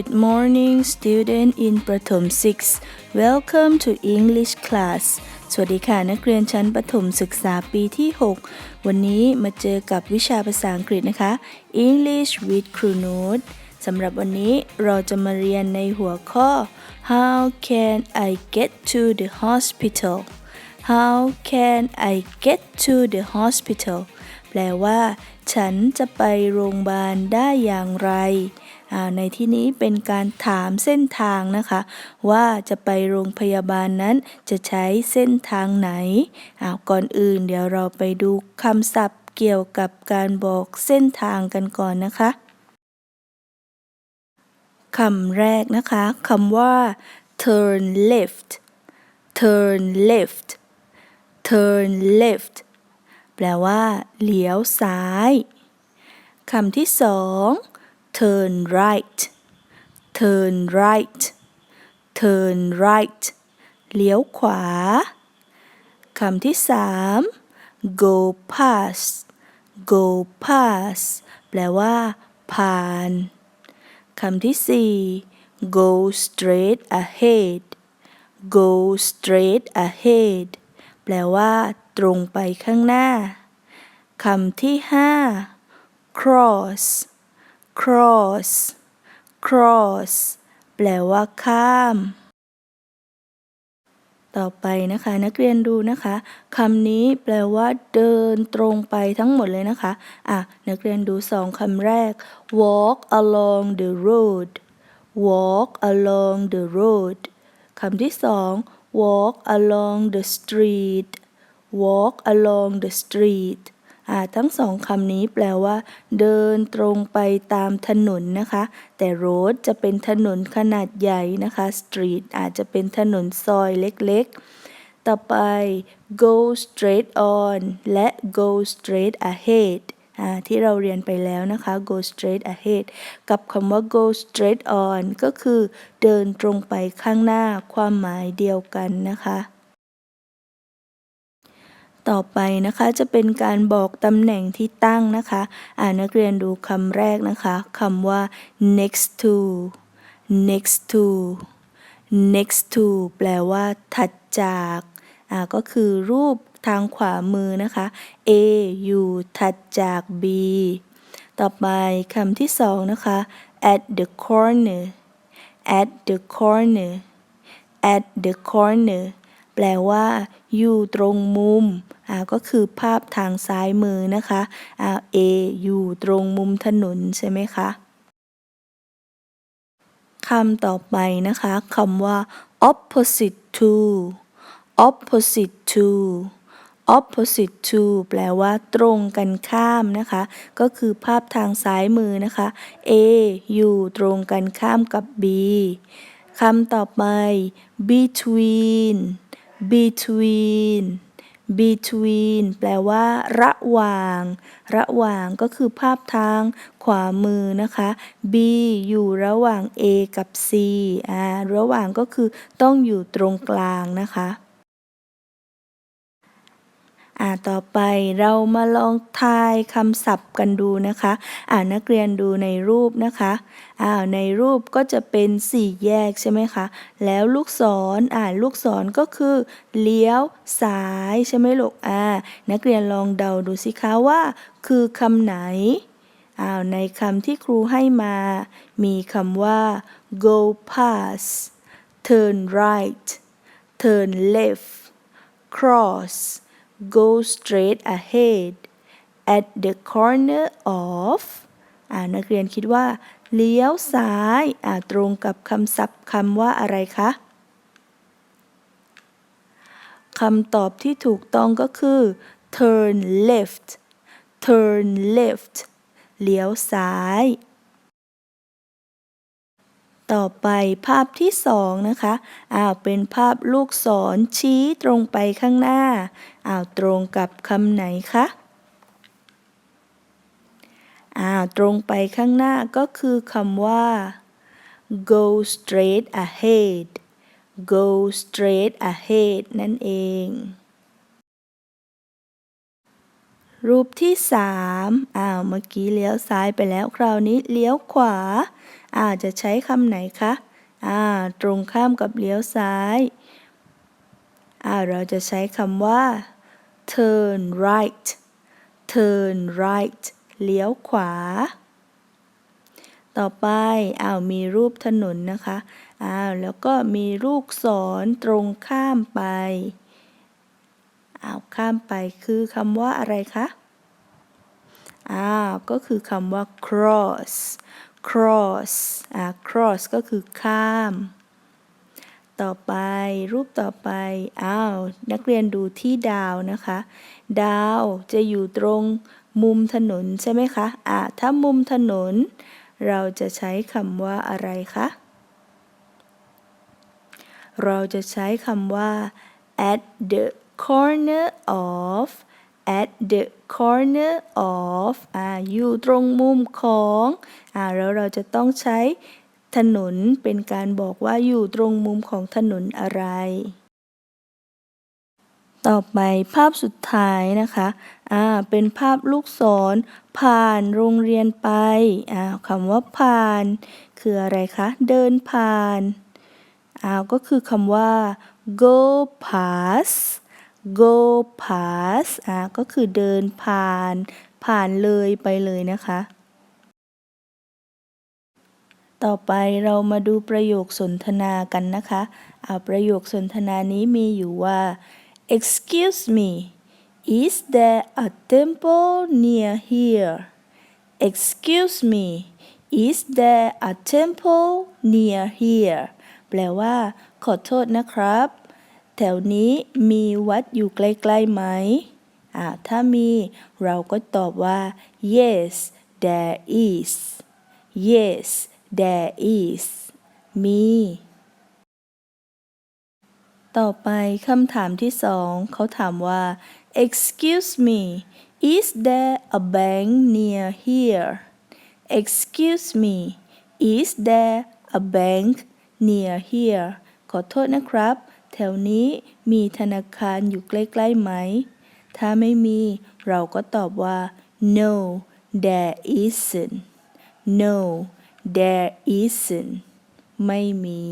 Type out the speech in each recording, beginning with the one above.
good morning student in ประถม 6 Welcome to English class สวัสดีค่ะ นักเรียนชั้นประถมศึกษาปีที่ 6 วันนี้มาเจอกับวิชาภาษาอังกฤษนะคะ English with ครูนุชสำหรับวันนี้เราจะมาเรียนในหัวข้อ How can I get to the hospital How can I get to the hospital แปลว่า ฉันจะไปโรงพยาบาลได้อย่างไร ในที่นี้เป็นการถามเส้นทางนะคะ ว่าจะไปโรงพยาบาลนั้นจะใช้เส้นทางไหนก่อนอื่นเดี๋ยวเราไปดูคำศัพท์เกี่ยวกับการบอกเส้นทางกันก่อนนะคะคำแรกนะคะคำว่า turn left turn left turn left แปลว่าเลี้ยวซ้ายคำที่สอง turn right turn right turn right เลี้ยวขวา คำที่สาม go past go past แปลว่า ผ่าน คำที่สี่ go straight ahead go straight ahead แปลว่า ตรงไปข้างหน้า คำที่ห้า cross cross cross แปลว่าข้าม ต่อไปนะคะ นักเรียนดูนะคะคำนี้แปลว่า เดินตรงไปทั้งหมดเลยนะคะ อะ นักเรียนดูสองคำแรก walk along the road walk along the road คำที่สอง walk along the street walk along the street ทั้งสองคำนี้แปลว่า เดินตรงไปตามถนนนะคะ แต่ road จะเป็นถนนขนาดใหญ่นะคะ street อาจจะเป็นถนนซอยเล็กๆ ต่อไป go straight on และ go straight ahead ที่เราเรียนไปแล้วนะคะ go straight ahead กับคำว่า go straight on ก็คือ เดินตรงไปข้างหน้าความหมายเดียวกันนะคะ ต่อไปนะคะจะเป็นการบอกตำแหน่งที่ตั้งนะคะ อ่านนักเรียนดูคำแรกนะคะคำว่า next to next to next to แปลว่าถัดจากอ่าก็คือรูปทางขวามือนะคะ A อยู่ถัดจาก B ต่อไปคำที่สองนะคะ at the corner at the corner at the corner แปลว่า อยู่ตรงมุมอ่าก็คือภาพทางซ้ายมือนะคะอ่า A อยู่ตรงมุมถนนใช่ไหมคะคำต่อไปนะคะคำว่า opposite to opposite to opposite to แปลว่า ตรงกันข้ามนะคะ ก็คือภาพทางซ้ายมือนะคะ A อยู่ตรงกันข้ามกับ B คำต่อไป between between between แปลว่า ระหว่าง ระหว่างก็คือภาพทางขวามือนะคะ B อยู่ระหว่าง A กับ C อ่า ระหว่างก็คือต้องอยู่ตรงกลางนะคะ อ่าต่อไปเรามาลองทายคำศัพท์กันดูนะคะอ่านักเรียนดูในรูปนะคะอ่าในรูปก็จะเป็นสี่แยกใช่ไหมคะ แล้วลูกศรอ่าลูกศรก็คือ เลี้ยวซ้ายใช่ไหมลูกอ่านักเรียนลองเดาดูสิคะว่า คือคำไหนอ้าวในคำที่ครูให้มา มีคำว่า go past turn right turn left cross go straight ahead at the corner of อ่านักเรียนคิดว่า เลี้ยวซ้ายอ่าตรงกับคำศัพท์คำว่าอะไรคะคำตอบที่ถูกต้องก็คือ turn left turn left เลี้ยวซ้าย ต่อไปภาพที่สองนะคะอ้าวเป็นภาพลูกศรชี้ตรงไปข้างหน้าอ้าวตรงกับคำไหนคะอ้าวตรงไปข้างหน้าก็คือคำว่า go straight ahead go straight ahead นั่นเอง รูปที่สามอ้าว เมื่อกี้เลี้ยวซ้ายไปแล้ว คราวนี้เลี้ยวขวา อ่าจะใช้คำไหนคะอ่าตรงข้ามกับเลี้ยวซ้ายอ่าเราจะใช้คำว่า turn right turn right เลี้ยวขวา ต่อไปอ้าวมีรูปถนนนะคะอ้าวแล้วก็มีลูกศรตรงข้ามไปอ้าวข้ามไปคือคำว่าอะไรคะอ้าวก็คือคำว่า cross cross อ่า cross ก็คือข้าม ต่อไปรูปต่อไป อ้าว นักเรียนดูที่ดาวนะคะ ดาวจะอยู่ตรงมุมถนนใช่ไหมคะ อ่า ถ้ามุมถนน เราจะใช้คำว่าอะไรคะ เราจะใช้คำว่า at the corner of at the corner of อ่าอยู่ตรงมุมของอ่าแล้วเราจะต้องใช้ถนนเป็นการบอกว่าอยู่ตรงมุมของถนนอะไร ต่อไปภาพสุดท้ายนะคะอ่าเป็นภาพลูกศรผ่านโรงเรียนไปอ่าคำว่าผ่าน คืออะไรคะ เดินผ่านอ่าก็คือคำว่า go past go past อ่าก็คือเดินผ่าน ผ่านเลยไปเลยนะคะ ต่อไปเรามาดูประโยคสนทนากันนะคะอ่าประโยคสนทนานี้มีอยู่ว่า excuse me is there a temple near here excuse me is there a temple near here แปลว่า ขอโทษนะครับ แถวนี้มีวัดอยู่ใกล้ๆไหมอ่าถ้ามีเราก็ตอบว่า yes there is yes there is มี ต่อไปคำถามที่สองเขาถามว่า excuse me is there a bank near here excuse me is there a bank near here ขอโทษนะครับ แถวนี้มีธนาคารอยู่ใกล้ๆไหม ถ้าไม่มีเราก็ตอบว่า no there isn't no there isn't ไม่มี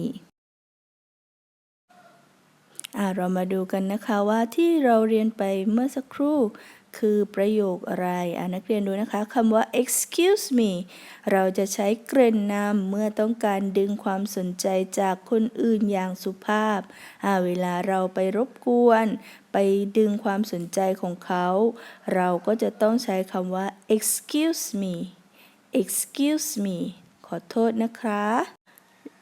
อ่าเรามาดูกันนะคะว่าที่เราเรียนไปเมื่อสักครู่ คือประโยคอะไรอ่านักเรียนดูนะคะคำว่า excuse me เราจะใช้เกริ่นนำเมื่อต้องการดึงความสนใจจากคนอื่นอย่างสุภาพอ่าเวลาเราไปรบกวน ไปดึงความสนใจของเขา เราก็จะต้องใช้คำว่า excuse me excuse me ขอโทษนะคะ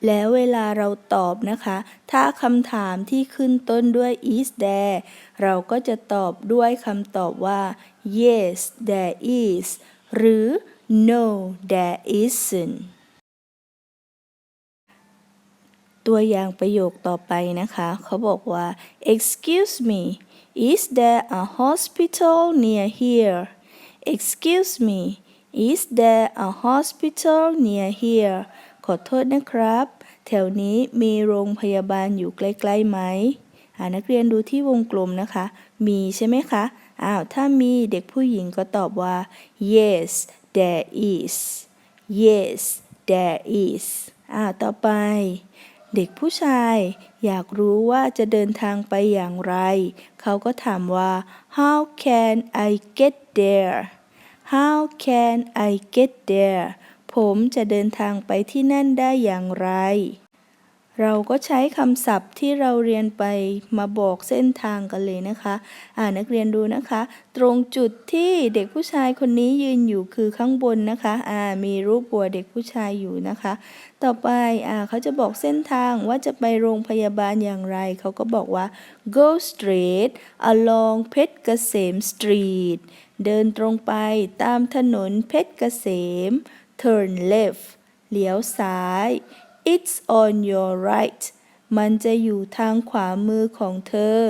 แล้วเวลาเราตอบนะคะ ถ้าคำถามที่ขึ้นต้นด้วย is there เราก็จะตอบด้วยคำตอบว่า yes there is หรือ no there isn't ตัวอย่างประโยคต่อไปนะคะ เขาบอกว่า excuse me is there a hospital near here excuse me is there a hospital near here อโทษนะครับ แถวนี้มีโรงพยาบาลอยู่ใกล้ๆไหมอ่านักเรียนดูที่วงกลมนะคะ มีใช่ไหมคะ อ้าว ถ้ามีเด็กผู้หญิงก็ตอบว่า yes there is yes there is อ่าวต่อไป เด็กผู้ชายอยากรู้ว่าจะเดินทางไปอย่างไร เขาก็ถามว่า how can I get there how can I get there ผมจะเดินทางไปที่นั่นได้อย่างไร เราก็ใช้คำศัพท์ที่เราเรียนไปมาบอกเส้นทางกันเลยนะคะ อ่านักเรียนดูนะคะ ตรงจุดที่เด็กผู้ชายคนนี้ยืนอยู่คือข้างบนนะคะ อ่า มีรูปบัวเด็กผู้ชายอยู่นะคะ ต่อไป อ่า เขาจะบอกเส้นทางว่าจะไปโรงพยาบาลอย่างไร เขาก็บอกว่า go straight along เพชรเกษม street เดินตรงไปตามถนนเพชรเกษม turn left เลี้ยวซ้าย it's on your right มันจะอยู่ทางขวามือของเธอ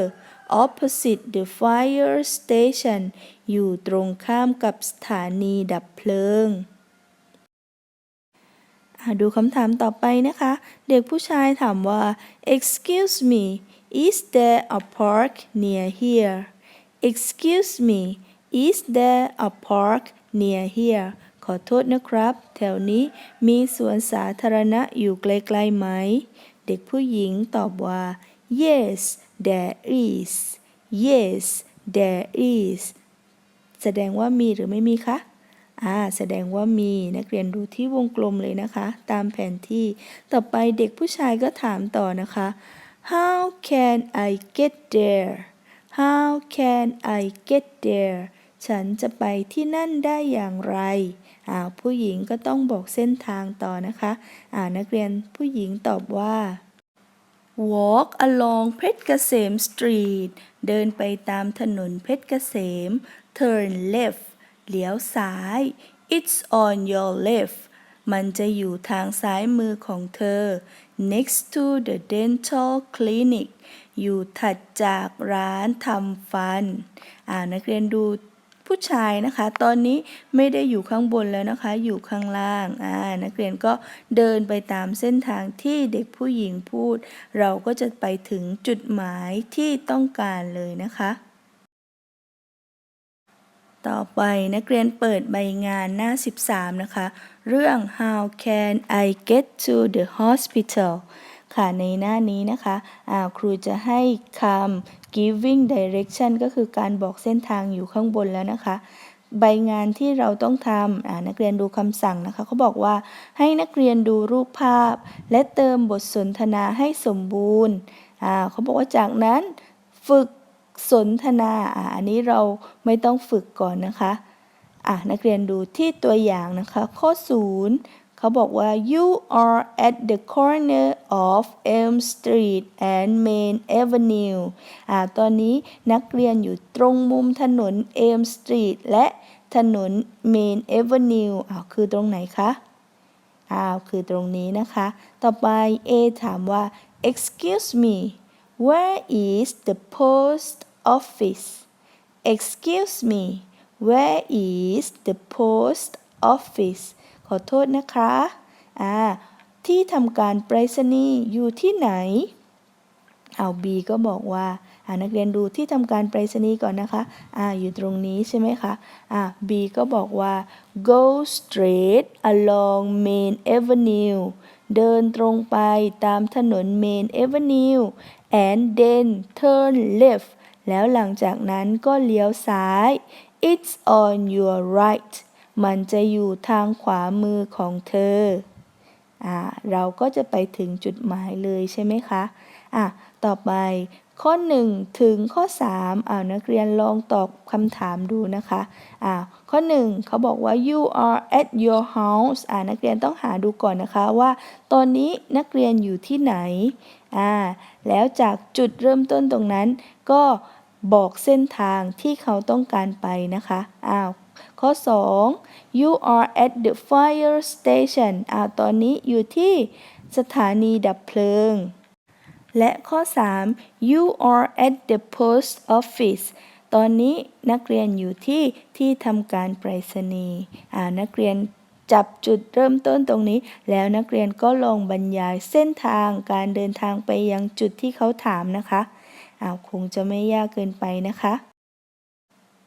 opposite the fire station อยู่ตรงข้ามกับสถานีดับเพลิงดูคำถามต่อไปนะคะ เด็กผู้ชายถามว่า excuse me is there a park near here excuse me is there a park near here อโทษนะครับ แถวนี้มีสวนสาธารณะอยู่ไกลๆไหม เด็กผู้หญิงตอบว่า yes there is yes there is แสดงว่ามีหรือไม่มีคะอ่าแสดงว่ามีนักเรียนดูที่วงกลมเลยนะคะ ตามแผนที่ ต่อไปเด็กผู้ชายก็ถามต่อนะคะ how can I get there how can I get there ฉันจะไปที่นั่นได้อย่างไร อาผู้หญิงก็ต้องบอกเส้นทางต่อนะคะอ่านักเรียนผู้หญิงตอบว่า Walk along เพชรเกษม Street เดินไปตามถนนเพชรเกษม Turn left เลี้ยวซ้าย It's on your left มันจะอยู่ทางซ้ายมือของเธอ Next to the dental clinic อยู่ถัดจากร้านทำฟัน อ่านักเรียนดู ผู้ชายนะคะ ตอนนี้ไม่ได้อยู่ข้างบนแล้วนะคะ อยู่ข้างล่างอ่านักเรียนก็เดินไปตามเส้นทางที่เด็กผู้หญิงพูด เราก็จะไปถึงจุดหมายที่ต้องการเลยนะคะต่อไปนักเรียนเปิดใบงานหน้า 13 นะคะ เรื่อง how can I get to the hospital ค่ะในหน้านี้นะคะครูจะให้คำ giving direction ก็คือการบอกเส้นทางอยู่ข้างบนแล้วนะคะ ใบงานที่เราต้องทำนักเรียนดูคำสั่งนะคะเขาบอกว่าให้นักเรียนดูรูปภาพ และเติมบทสนทนาให้สมบูรณ์เขาบอกว่าจากนั้นฝึกสนทนาอ,อันนี้เราไม่ต้องฝึกก่อนนะคะะนักเรียนดูที่ตัวอย่างนะคะ ข้อ 0 เขาบอกว่า you are at the corner of Elm Street and Main Avenue อ่าตอนนี้นักเรียนอยู่ตรงมุมถนน Elm Street และถนน Main Avenue อ่าวคือตรงไหนคะอ้าวคือตรงนี้นะคะ ต่อไป A ถามว่า excuse me where is the post office excuse me where is the post office ขอโทษนะคะอ่าที่ทำการไปรษณีย์อยู่ที่ไหน เอา B ก็บอกว่าอ่านักเรียนดูที่ทำการไปรษณีย์ก่อนนะคะอ่าอยู่ตรงนี้ใช่ไหมคะอ่า B ก็บอกว่า go straight along Main Avenue เดินตรงไปตามถนน Main Avenue and then turn left แล้วหลังจากนั้นก็เลี้ยวซ้าย it's on your right มันจะอยู่ทางขวามือของเธออ่าเราก็จะไปถึงจุดหมายเลยใช่ไหมคะอะต่อไปข้อ 1 ถึงข้อ3อ่านักเรียนลองตอบคำถามดูนะคะอ่าข้อ 1 เขาบอกว่า you are at your house อ่านักเรียนต้องหาดูก่อนนะคะว่า ตอนนี้นักเรียนอยู่ที่ไหนอ่าแล้วจากจุดเริ่มต้นตรงนั้น ก็บอกเส้นทางที่เขาต้องการไปนะคะอ้าว ข้อ 2 you are at the fire station อ่าตอนนี้อยู่ที่สถานีดับเพลิง และข้อ 3 you are at the post office ตอนนี้นักเรียนอยู่ที่ที่ทำการไปรษณีย์อ่านักเรียนจับจุดเริ่มต้นตรงนี้ แล้วนักเรียนก็ลองบรรยายเส้นทางการเดินทางไปยังจุดที่เขาถามนะคะอ้าวคงจะไม่ยากเกินไปนะคะ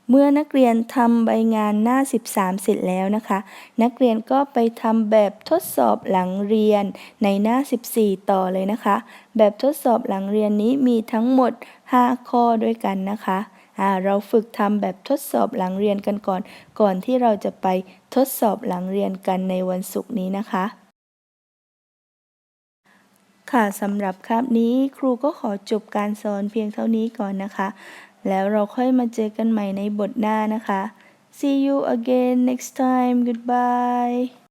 เมื่อนักเรียนทำใบงานหน้า 13 เสร็จแล้วนะคะ นักเรียนก็ไปทำแบบทดสอบหลังเรียนในหน้า 14 ต่อเลยนะคะ แบบทดสอบหลังเรียนนี้มีทั้งหมด 5 ข้อด้วยกันนะคะเราฝึกทำแบบทดสอบหลังเรียนกันก่อน ก่อนที่เราจะไปทดสอบหลังเรียนกันในวันศุกร์นี้นะคะ ค่ะสำหรับคาบนี้ครูก็ขอจบการสอนเพียงเท่านี้ก่อนนะคะ แล้วเราค่อยมาเจอกันใหม่ในบทหน้านะคะ See you again next time. Goodbye.